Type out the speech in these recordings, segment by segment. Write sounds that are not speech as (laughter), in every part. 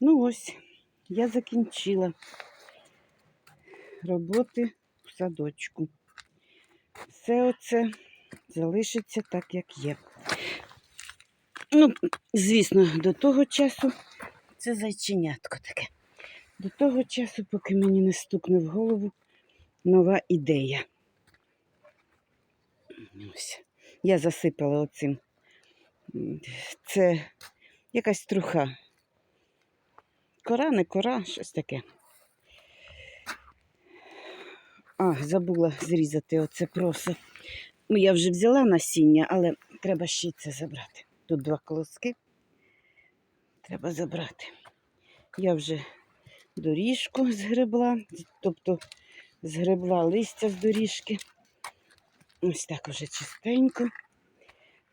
Ну ось, я закінчила роботи в садочку. Все оце залишиться так, як є. Ну, звісно, до того часу це зайченятко таке. До того часу, поки мені не стукне в голову нова ідея. Ось. Я засипала оцим. Це якась труха. Кора, не кора, щось таке. А, забула зрізати оце просо. Ну, я вже взяла насіння, але треба ще й це забрати. Тут два колоски. Треба забрати. Я вже доріжку згребла, тобто згребла листя з доріжки. Ось так уже чистенько.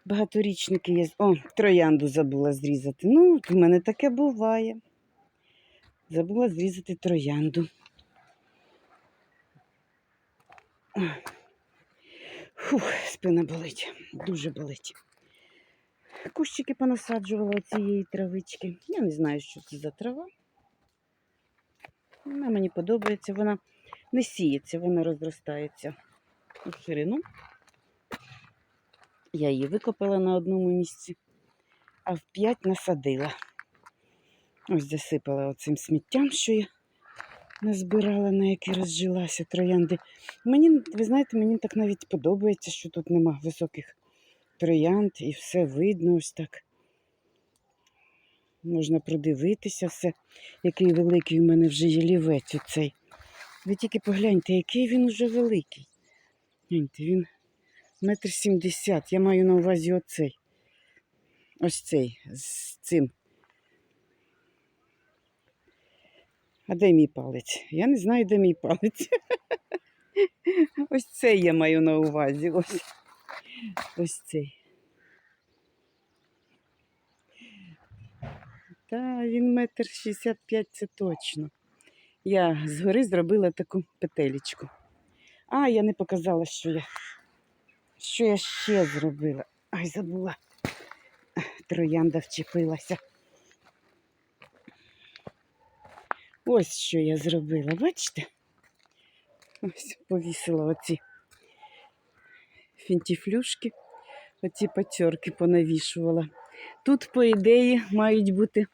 Багаторічники є. О, троянду забула зрізати. Ну, у мене таке буває. Забула зрізати троянду. Фух, спина болить, дуже болить. Кущики понасаджувала цієї травички. Я не знаю, що це за трава. Вона мені подобається, вона не сіється, вона розростається у ширину. Я її викопала на одному місці, а в п'ять насадила. Ось засипала оцим сміттям, що я назбирала, на яке розжилася троянди. Мені, ви знаєте, мені так навіть подобається, що тут нема високих троянд і все видно ось так. Можна продивитися все, який великий у мене вже є лівець оцей. Ви тільки погляньте, який він уже великий. Гляньте, він метр сімдесят. Я маю на увазі оцей. Ось цей з цим. А де мій палець? Я не знаю, де мій палець. (laughs) Ось цей я маю на увазі. Ось, ось цей. Та він метр шістдесят п'ять, це точно. Я згори зробила таку петелечку. А, я не показала, що я, що я ще зробила. Ай, забула. Троянда вчепилася. Ось що я зробила, бачите? Ось повісила оці фінтіфлюшки, оці пацьорки понавішувала. Тут, по ідеї, мають бути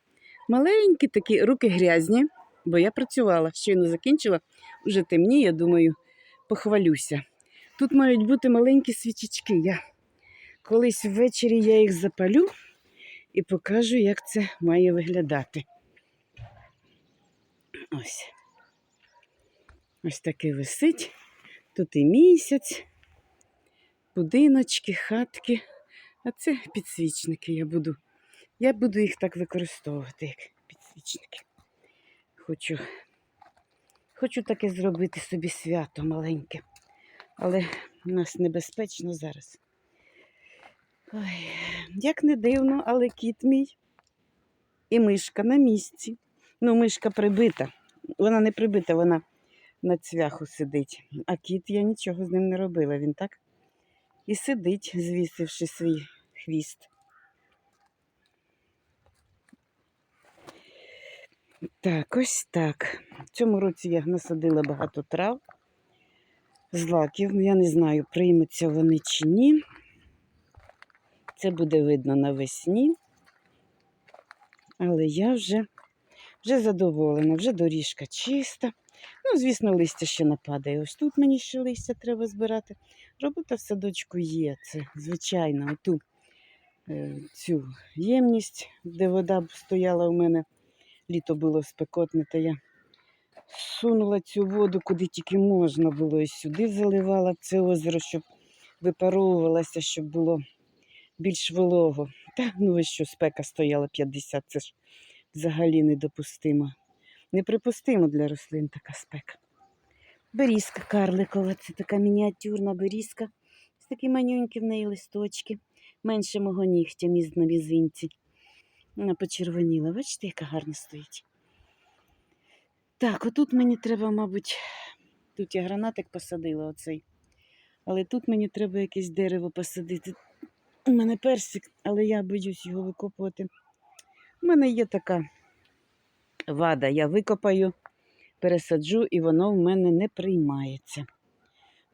маленькі такі руки грязні, бо я працювала, щойно закінчила, вже темніє, думаю, похвалюся. Тут мають бути маленькі свічечки. Я колись ввечері я їх запалю і покажу, як це має виглядати. Ось. Ось таке висить. Тут і місяць, будиночки, хатки. А це підсвічники я буду. Я буду їх так використовувати, як підсвічники. Хочу, хочу таке зробити собі свято маленьке. Але у нас небезпечно зараз. Ой, як не дивно, але кіт мій і мишка на місці. Ну, мишка прибита. Вона не прибита, вона на цвяху сидить. А кіт я нічого з ним не робила. Він так і сидить, звісивши свій хвіст. Так, ось так. В цьому році я насадила багато трав, злаків. Я не знаю, приймуться вони чи ні. Це буде видно навесні. Але я вже, вже задоволена, вже доріжка чиста. Ну, звісно, листя ще нападає. Ось тут мені ще листя треба збирати. Робота в садочку є. Це, звичайно, оту е, цю ємність, де вода стояла у мене. Літо було спекотне, та я сунула цю воду, куди тільки можна було. І сюди заливала це озеро, щоб випаровувалося, щоб було більш волого. Та ну ви що, спека стояла 50, це ж взагалі недопустимо. Неприпустимо для рослин така спека. Берізка карликова, це така мініатюрна берізка. Ось такі манюнькі в неї листочки, менше мого нігтя міз на мізинці. Вона почервоніла. Бачите, яка гарно стоїть. Так, отут мені треба, мабуть, тут я гранатик посадила оцей. Але тут мені треба якесь дерево посадити. У мене персик, але я боюсь його викопувати. У мене є така вада. Я викопаю, пересаджу, і воно в мене не приймається.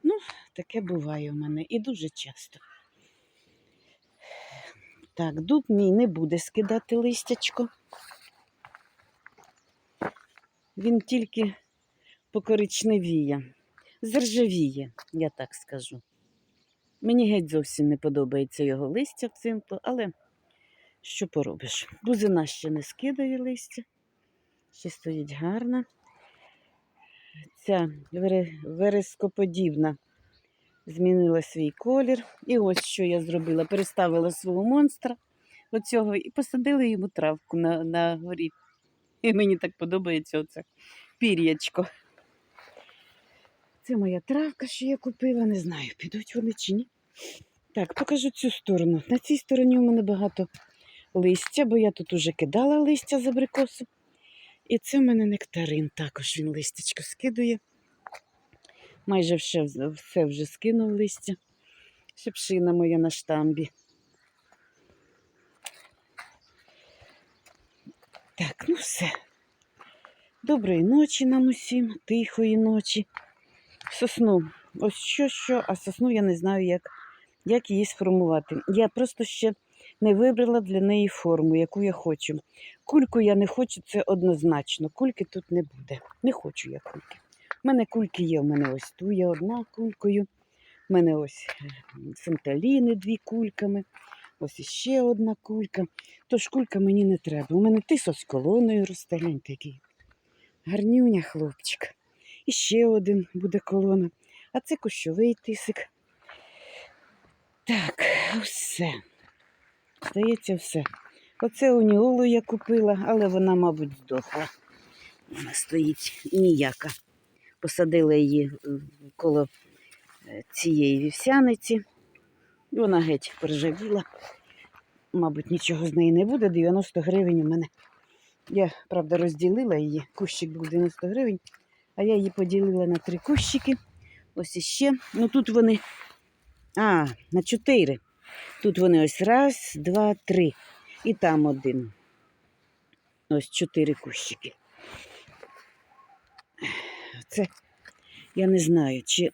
Ну, таке буває в мене і дуже часто. Так, дуб мій не буде скидати листячко. Він тільки покоричневіє, заржавіє, я так скажу. Мені геть зовсім не подобається його листя в взимку, але що поробиш? Бузина ще не скидає листя, ще стоїть гарна. Ця верескоподібна змінила свій колір. І ось що я зробила: переставила свого монстра оцього і посадила йому травку на, на горі. І мені так подобається оце пір'ячко. Це моя травка, що я купила, не знаю, підуть вони чи ні. Так, покажу цю сторону. На цій стороні у мене багато листя, бо я тут уже кидала листя з абрикосу. І це в мене нектарин. Також він листячко скидує. Майже все, все вже скинув листя. Шепшина моя на штамбі. Так, ну все. Доброї ночі нам усім, тихої ночі. Сосну. Ось що, що, а сосну я не знаю, як, як її сформувати. Я просто ще не вибрала для неї форму, яку я хочу. Кульку я не хочу, це однозначно. Кульки тут не буде. Не хочу я кульки. У мене кульки є, у мене ось ту є одна кулькою. У мене ось е, фенталіни дві кульками. Ось іще одна кулька. Тож кулька мені не треба. У мене тисо з колоною росте, гляньте який. Гарнюня хлопчик. І ще один буде колона. А це кущовий тисик. Так, все. Здається, все. Оце уніолу я купила, але вона, мабуть, здохла. Вона стоїть ніяка. Посадила її е, коло е, цієї вівсяниці. Вона геть поржавіла. Мабуть, нічого з неї не буде. 90 гривень у мене. Я, правда, розділила її. Кущик був 90 гривень, а я її поділила на три кущики. Ось іще. Ну тут вони. А, на чотири. Тут вони ось раз, два, три. І там один. Ось чотири кущики. Це я не знаю, чи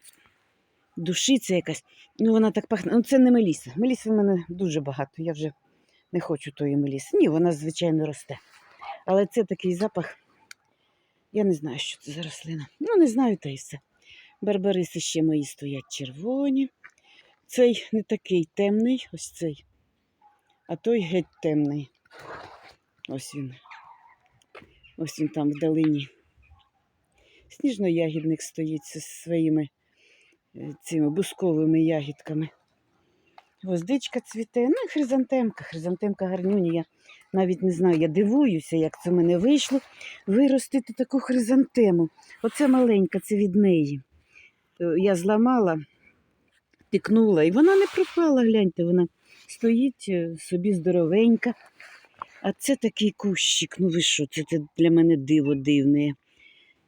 душиця якась. Ну, вона так пахне. Ну, це не меліса. Меліси в мене дуже багато. Я вже не хочу тої меліси. Ні, вона, звичайно, росте. Але це такий запах. Я не знаю, що це за рослина. Ну, не знаю, та й все. Барбариси ще мої стоять червоні. Цей не такий темний, ось цей. А той геть темний. Ось він. Ось він там вдалині. Сніжно-ягідник стоїть зі своїми е, цими бусковими ягідками. Гвоздичка цвіте. Ну, хризантемка. Хризантемка гарнюні. Я навіть не знаю, я дивуюся, як це в мене вийшло виростити таку хризантему. Оце маленька, це від неї. Е, Я зламала, тикнула, і вона не пропала, гляньте, вона стоїть е, собі здоровенька. А це такий кущик. Ну ви що, це, для мене диво дивне.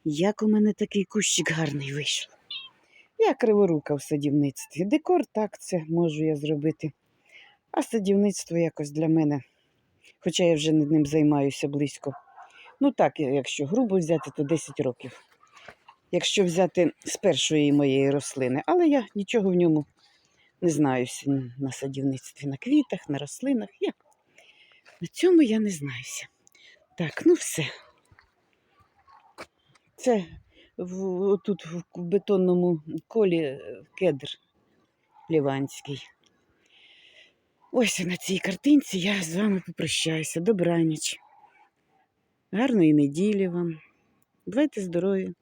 Як у мене такий кущик гарний вийшов. Я криворука в садівництві. Декор так це можу я зробити. А садівництво якось для мене, хоча я вже ним займаюся близько. Ну так, якщо грубо взяти, то 10 років. Якщо взяти з першої моєї рослини, але я нічого в ньому не знаюся на садівництві, на квітах, на рослинах. Я на цьому я не знаюся. Так, ну все. Це в, тут в бетонному колі е, кедр ліванський. Ось на цій картинці я з вами попрощаюся. Добраніч. Гарної неділі вам. Бувайте здорові!